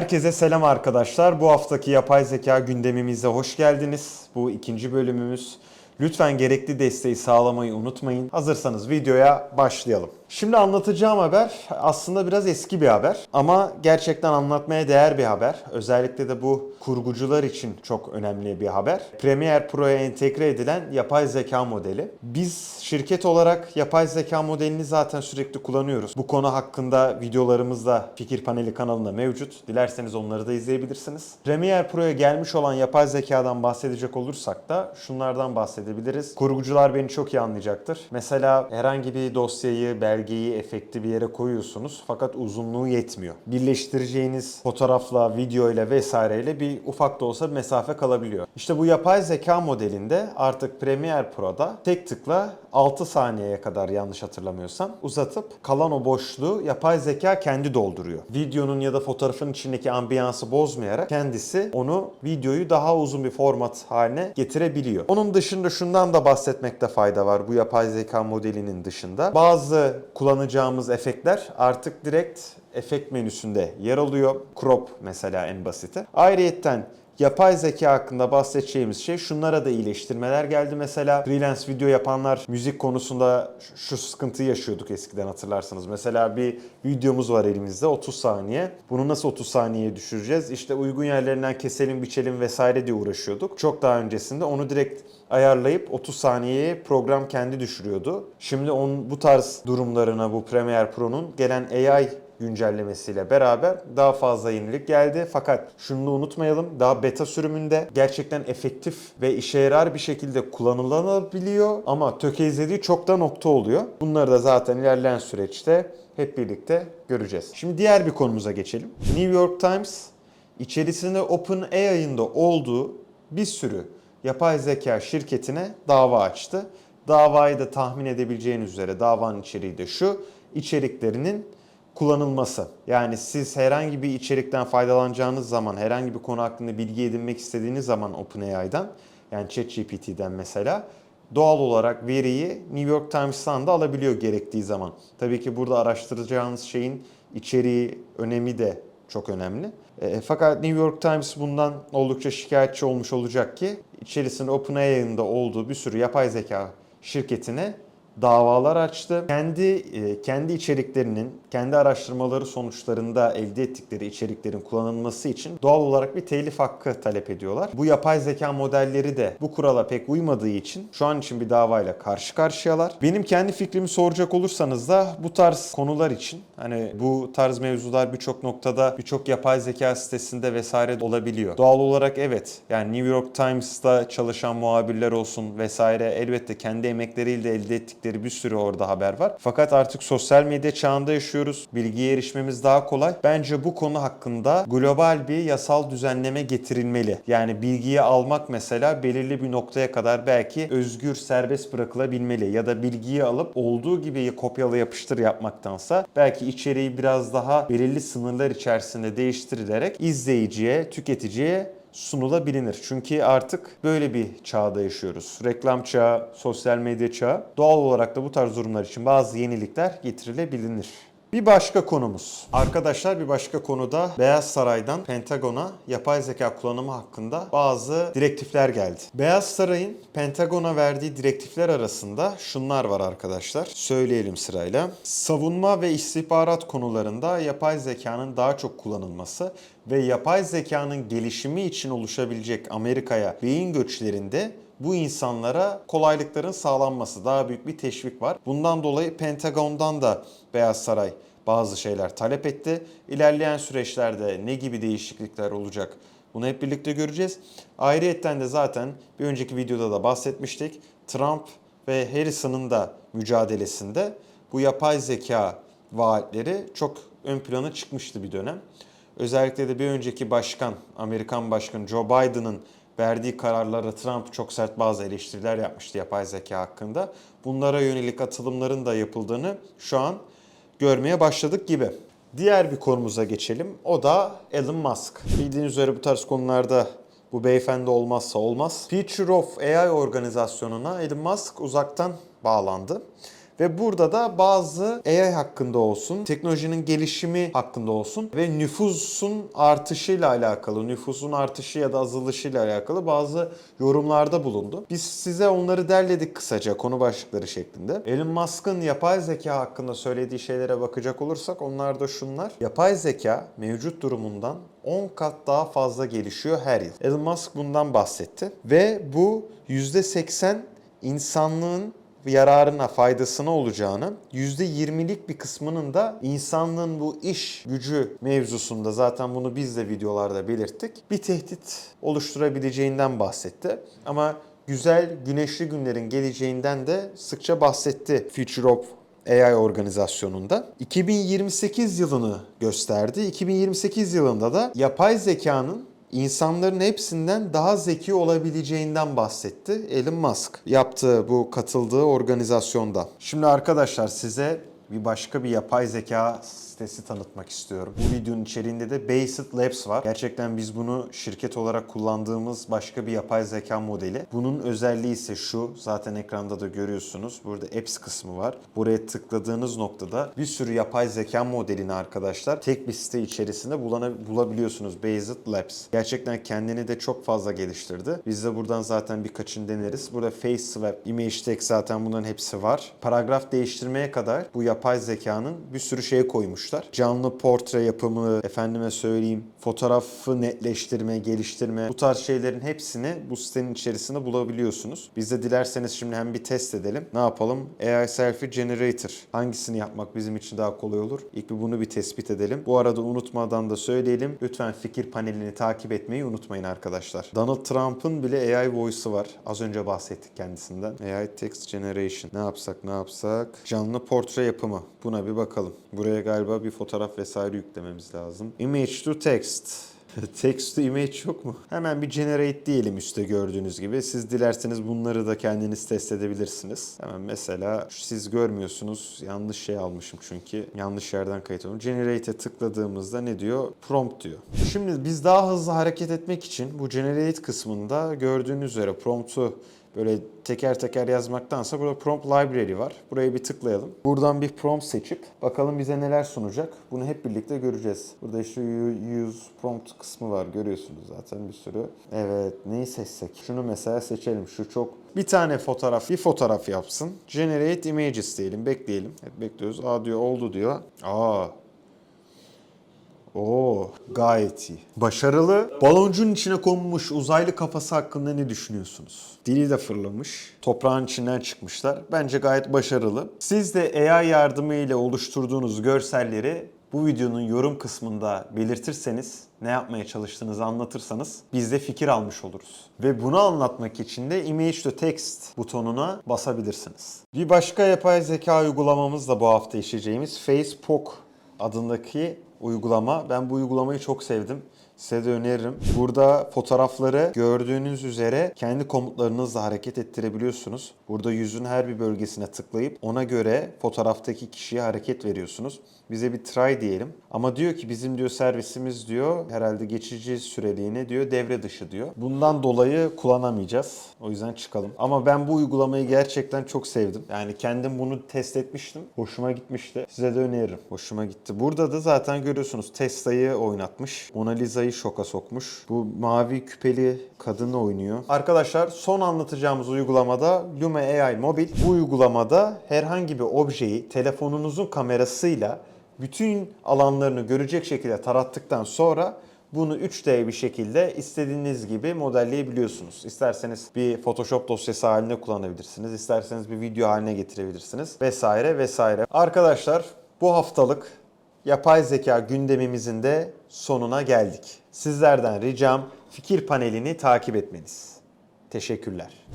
Herkese selam arkadaşlar. Bu haftaki yapay zeka gündemimize hoş geldiniz. Bu ikinci bölümümüz. Lütfen gerekli desteği sağlamayı unutmayın. Hazırsanız videoya başlayalım. Şimdi anlatacağım haber aslında biraz eski bir haber ama gerçekten anlatmaya değer bir haber. Özellikle de bu kurgucular için çok önemli bir haber. Premiere Pro'ya entegre edilen yapay zeka modeli. Biz şirket olarak yapay zeka modelini zaten sürekli kullanıyoruz. Bu konu hakkında videolarımız da Fikir Paneli kanalında mevcut. Dilerseniz onları da izleyebilirsiniz. Premiere Pro'ya gelmiş olan yapay zekadan bahsedecek olursak da şunlardan bahsedebiliriz. Kurgucular beni çok iyi anlayacaktır. Mesela herhangi bir dosyayı, belgeyi, efekti bir yere koyuyorsunuz fakat uzunluğu yetmiyor. Birleştireceğiniz fotoğrafla, video ile vesaireyle bir ufak da olsa mesafe kalabiliyor. İşte bu yapay zeka modelinde artık Premiere Pro'da tek tıkla 6 saniyeye kadar yanlış hatırlamıyorsam uzatıp kalan o boşluğu yapay zeka kendi dolduruyor. Videonun ya da fotoğrafın içindeki ambiyansı bozmayarak kendisi onu videoyu daha uzun bir format haline getirebiliyor. Onun dışında şundan da bahsetmekte fayda var bu yapay zeka modelinin dışında. Bazı kullanacağımız efektler artık direkt efekt menüsünde yer alıyor. Crop mesela en basiti. Ayrıyetten Yapay zeka hakkında bahsedeceğimiz şey şunlara da iyileştirmeler geldi. Mesela freelance video yapanlar müzik konusunda şu sıkıntıyı yaşıyorduk eskiden hatırlarsanız. Mesela bir videomuz var elimizde 30 saniye. Bunu nasıl 30 saniyeye düşüreceğiz? İşte uygun yerlerinden keselim, biçelim vesaire diye uğraşıyorduk. Çok daha öncesinde onu direkt ayarlayıp 30 saniyeye program kendi düşürüyordu. Şimdi on, bu tarz durumlarına bu Premiere Pro'nun gelen AI güncellemesiyle beraber daha fazla yenilik geldi. Fakat şunu da unutmayalım. Daha beta sürümünde gerçekten efektif ve işe yarar bir şekilde kullanılabiliyor ama tökezlediği çok da nokta oluyor. Bunları da zaten ilerleyen süreçte hep birlikte göreceğiz. Şimdi diğer bir konumuza geçelim. New York Times içerisinde OpenAI'ın da olduğu bir sürü yapay zeka şirketine dava açtı. Davayı da tahmin edebileceğiniz üzere davanın içeriği de şu. içeriklerinin kullanılması. Yani siz herhangi bir içerikten faydalanacağınız zaman, herhangi bir konu hakkında bilgi edinmek istediğiniz zaman OpenAI'dan, yani ChatGPT'den mesela doğal olarak veriyi New York Times'tan da alabiliyor gerektiği zaman. Tabii ki burada araştıracağınız şeyin içeriği, önemi de çok önemli. E, fakat New York Times bundan oldukça şikayetçi olmuş olacak ki içerisinde OpenAI'ın da olduğu bir sürü yapay zeka şirketine davalar açtı. Kendi e, kendi içeriklerinin, kendi araştırmaları sonuçlarında elde ettikleri içeriklerin kullanılması için doğal olarak bir telif hakkı talep ediyorlar. Bu yapay zeka modelleri de bu kurala pek uymadığı için şu an için bir davayla karşı karşıyalar. Benim kendi fikrimi soracak olursanız da bu tarz konular için hani bu tarz mevzular birçok noktada birçok yapay zeka sitesinde vesaire olabiliyor. Doğal olarak evet yani New York Times'ta çalışan muhabirler olsun vesaire elbette kendi emekleriyle elde ettikleri bir sürü orada haber var. Fakat artık sosyal medya çağında yaşıyoruz. Bilgiye erişmemiz daha kolay. Bence bu konu hakkında global bir yasal düzenleme getirilmeli. Yani bilgiyi almak mesela belirli bir noktaya kadar belki özgür serbest bırakılabilmeli. Ya da bilgiyi alıp olduğu gibi kopyala yapıştır yapmaktansa belki içeriği biraz daha belirli sınırlar içerisinde değiştirilerek izleyiciye, tüketiciye sunulabilir. Çünkü artık böyle bir çağda yaşıyoruz. Reklam çağı, sosyal medya çağı. Doğal olarak da bu tarz durumlar için bazı yenilikler getirilebilir. Bir başka konumuz. Arkadaşlar bir başka konuda Beyaz Saray'dan Pentagon'a yapay zeka kullanımı hakkında bazı direktifler geldi. Beyaz Saray'ın Pentagon'a verdiği direktifler arasında şunlar var arkadaşlar. Söyleyelim sırayla. Savunma ve istihbarat konularında yapay zekanın daha çok kullanılması ve yapay zekanın gelişimi için oluşabilecek Amerika'ya beyin göçlerinde bu insanlara kolaylıkların sağlanması, daha büyük bir teşvik var. Bundan dolayı Pentagon'dan da Beyaz Saray bazı şeyler talep etti. İlerleyen süreçlerde ne gibi değişiklikler olacak bunu hep birlikte göreceğiz. Ayrıyetten de zaten bir önceki videoda da bahsetmiştik. Trump ve Harrison'ın da mücadelesinde bu yapay zeka vaatleri çok ön plana çıkmıştı bir dönem. Özellikle de bir önceki başkan, Amerikan başkanı Joe Biden'ın verdiği kararlara Trump çok sert bazı eleştiriler yapmıştı yapay zeka hakkında. Bunlara yönelik atılımların da yapıldığını şu an görmeye başladık gibi. Diğer bir konumuza geçelim. O da Elon Musk. Bildiğiniz üzere bu tarz konularda bu beyefendi olmazsa olmaz. Future of AI organizasyonuna Elon Musk uzaktan bağlandı. Ve burada da bazı AI hakkında olsun, teknolojinin gelişimi hakkında olsun ve nüfusun artışıyla alakalı, nüfusun artışı ya da azalışıyla alakalı bazı yorumlarda bulundu. Biz size onları derledik kısaca konu başlıkları şeklinde. Elon Musk'ın yapay zeka hakkında söylediği şeylere bakacak olursak onlar da şunlar. Yapay zeka mevcut durumundan 10 kat daha fazla gelişiyor her yıl. Elon Musk bundan bahsetti ve bu %80 insanlığın yararına, faydasına olacağını, %20'lik bir kısmının da insanlığın bu iş gücü mevzusunda zaten bunu biz de videolarda belirttik. Bir tehdit oluşturabileceğinden bahsetti. Ama güzel güneşli günlerin geleceğinden de sıkça bahsetti Future of AI organizasyonunda. 2028 yılını gösterdi. 2028 yılında da yapay zekanın insanların hepsinden daha zeki olabileceğinden bahsetti Elon Musk yaptığı bu katıldığı organizasyonda. Şimdi arkadaşlar size bir başka bir yapay zeka sitesi tanıtmak istiyorum. Bu videonun içeriğinde de Basic Labs var. Gerçekten biz bunu şirket olarak kullandığımız başka bir yapay zeka modeli. Bunun özelliği ise şu. Zaten ekranda da görüyorsunuz. Burada Apps kısmı var. Buraya tıkladığınız noktada bir sürü yapay zeka modelini arkadaşlar tek bir site içerisinde bulana- bulabiliyorsunuz. Basic Labs. Gerçekten kendini de çok fazla geliştirdi. Biz de buradan zaten birkaçını deneriz. Burada Face Swap, Image Text zaten bunların hepsi var. Paragraf değiştirmeye kadar bu yapay zekanın bir sürü şey koymuşlar. Canlı portre yapımı, efendime söyleyeyim, fotoğrafı netleştirme, geliştirme bu tarz şeylerin hepsini bu sitenin içerisinde bulabiliyorsunuz. Biz de dilerseniz şimdi hem bir test edelim. Ne yapalım? AI Selfie Generator. Hangisini yapmak bizim için daha kolay olur? İlk bir bunu bir tespit edelim. Bu arada unutmadan da söyleyelim. Lütfen fikir panelini takip etmeyi unutmayın arkadaşlar. Donald Trump'ın bile AI Voice'u var. Az önce bahsettik kendisinden. AI Text Generation. Ne yapsak ne yapsak? Canlı portre yapımı. Buna bir bakalım. Buraya galiba bir fotoğraf vesaire yüklememiz lazım. Image to text. Text to image yok mu? Hemen bir generate diyelim üstte gördüğünüz gibi. Siz dilerseniz bunları da kendiniz test edebilirsiniz. Hemen mesela siz görmüyorsunuz. Yanlış şey almışım çünkü. Yanlış yerden kayıt olmuş. Generate'e tıkladığımızda ne diyor? Prompt diyor. Şimdi biz daha hızlı hareket etmek için bu generate kısmında gördüğünüz üzere prompt'u böyle teker teker yazmaktansa burada prompt library var. Buraya bir tıklayalım. Buradan bir prompt seçip bakalım bize neler sunacak. Bunu hep birlikte göreceğiz. Burada işte use prompt kısmı var. Görüyorsunuz zaten bir sürü. Evet neyi seçsek? Şunu mesela seçelim. Şu çok bir tane fotoğraf, bir fotoğraf yapsın. Generate images diyelim. Bekleyelim. Evet bekliyoruz. Aa diyor oldu diyor. Aa Oo, gayet iyi. Başarılı. Baloncuğun içine konmuş uzaylı kafası hakkında ne düşünüyorsunuz? Dili de fırlamış. Toprağın içinden çıkmışlar. Bence gayet başarılı. Siz de AI yardımıyla oluşturduğunuz görselleri bu videonun yorum kısmında belirtirseniz, ne yapmaya çalıştığınızı anlatırsanız biz de fikir almış oluruz. Ve bunu anlatmak için de Image to Text butonuna basabilirsiniz. Bir başka yapay zeka uygulamamız da bu hafta işleyeceğimiz Facebook adındaki uygulama. Ben bu uygulamayı çok sevdim. Size de öneririm. Burada fotoğrafları gördüğünüz üzere kendi komutlarınızla hareket ettirebiliyorsunuz. Burada yüzün her bir bölgesine tıklayıp ona göre fotoğraftaki kişiye hareket veriyorsunuz. Bize bir try diyelim. Ama diyor ki bizim diyor servisimiz diyor herhalde geçici süreliğine diyor devre dışı diyor. Bundan dolayı kullanamayacağız. O yüzden çıkalım. Ama ben bu uygulamayı gerçekten çok sevdim. Yani kendim bunu test etmiştim. Hoşuma gitmişti. Size de öneririm. Hoşuma gitti. Burada da zaten görüyorsunuz Tesla'yı oynatmış. Mona Lisa'yı şoka sokmuş. Bu mavi küpeli kadın oynuyor. Arkadaşlar son anlatacağımız uygulamada Lume AI Mobil. Bu uygulamada herhangi bir objeyi telefonunuzun kamerasıyla bütün alanlarını görecek şekilde tarattıktan sonra bunu 3D bir şekilde istediğiniz gibi modelleyebiliyorsunuz. İsterseniz bir Photoshop dosyası haline kullanabilirsiniz. isterseniz bir video haline getirebilirsiniz vesaire vesaire. Arkadaşlar bu haftalık yapay zeka gündemimizin de sonuna geldik. Sizlerden ricam fikir panelini takip etmeniz. Teşekkürler.